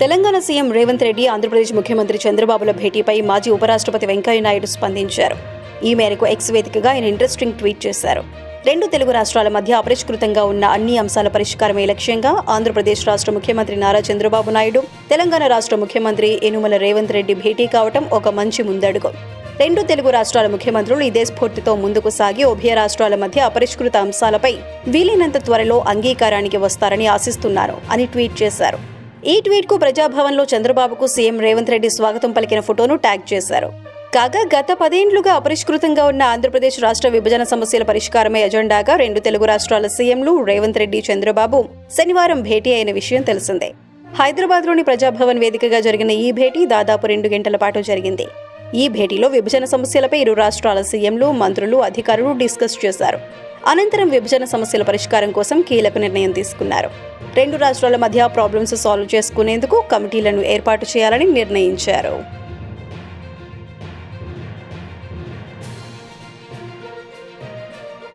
Telangana CM Revanth Reddy Andhra Pradesh ముఖ్యమంత్రి చంద్రబాబుల భేటీపై మాజీ ఉపరాష్ట్రపతి వెంకయ్యనాయుడు స్పందించారు. ఈ మేరకు ఎక్స్ వేదికగా ఆయన ఇంట్రెస్టింగ్ ట్వీట్ చేశారు. రెండు తెలుగు రాష్ట్రాల మధ్య అపరిష్కృతంగా ఉన్న అన్ని అంశాల పరిష్కారమే లక్ష్యంగా ఆంధ్రప్రదేశ్ రాష్ట్ర ముఖ్యమంత్రి నారా చంద్రబాబు నాయుడు తెలంగాణ రాష్ట్ర ముఖ్యమంత్రి యనుమల రేవంత్ రెడ్డి భేటీ కావటం ఒక మంచి ముందడుగు. రెండు తెలుగు రాష్ట్రాల ముఖ్యమంత్రులు ఇదే స్ఫూర్తితో ముందుకు సాగి ఉభయ రాష్ట్రాల మధ్య అపరిష్కృత అంశాలపై వీలైనంత త్వరలో అంగీకారానికి వస్తారని ఆశిస్తున్నారు అని ట్వీట్ చేశారు. ఈ ట్వీట్కు ప్రజాభవన్లో చంద్రబాబుకు సీఎం రేవంత్ రెడ్డి స్వాగతం పలికిన ఫోటోను ట్యాగ్ చేశారు. కాగా గత పదేండ్లుగా అపరిష్కృతంగా ఉన్న ఆంధ్రప్రదేశ్ రాష్ట్ర విభజన సమస్యల పరిష్కారమే ఎజెండాగా రెండు తెలుగు రాష్ట్రాల సీఎంలు రేవంత్ రెడ్డి చంద్రబాబు శనివారం భేటీ అయిన విషయం తెలిసిందే. హైదరాబాద్లోని ప్రజాభవన్ వేదికగా జరిగిన ఈ భేటీ దాదాపు రెండు గంటల పాటు జరిగింది. ఈ భేటీలో విభజన సమస్యలపై ఇరు రాష్ట్రాల సీఎంలు మంత్రులు అధికారులు డిస్కస్ చేశారు. అనంతరం విభజన సమస్యల పరిష్కారం కోసం కీలక నిర్ణయం తీసుకున్నారు. రెండు రాష్ట్రాల మధ్య ప్రాబ్లమ్స్ సాల్వ్ చేసుకునేందుకు కమిటీలను ఏర్పాటు చేయాలని నిర్ణయించారు.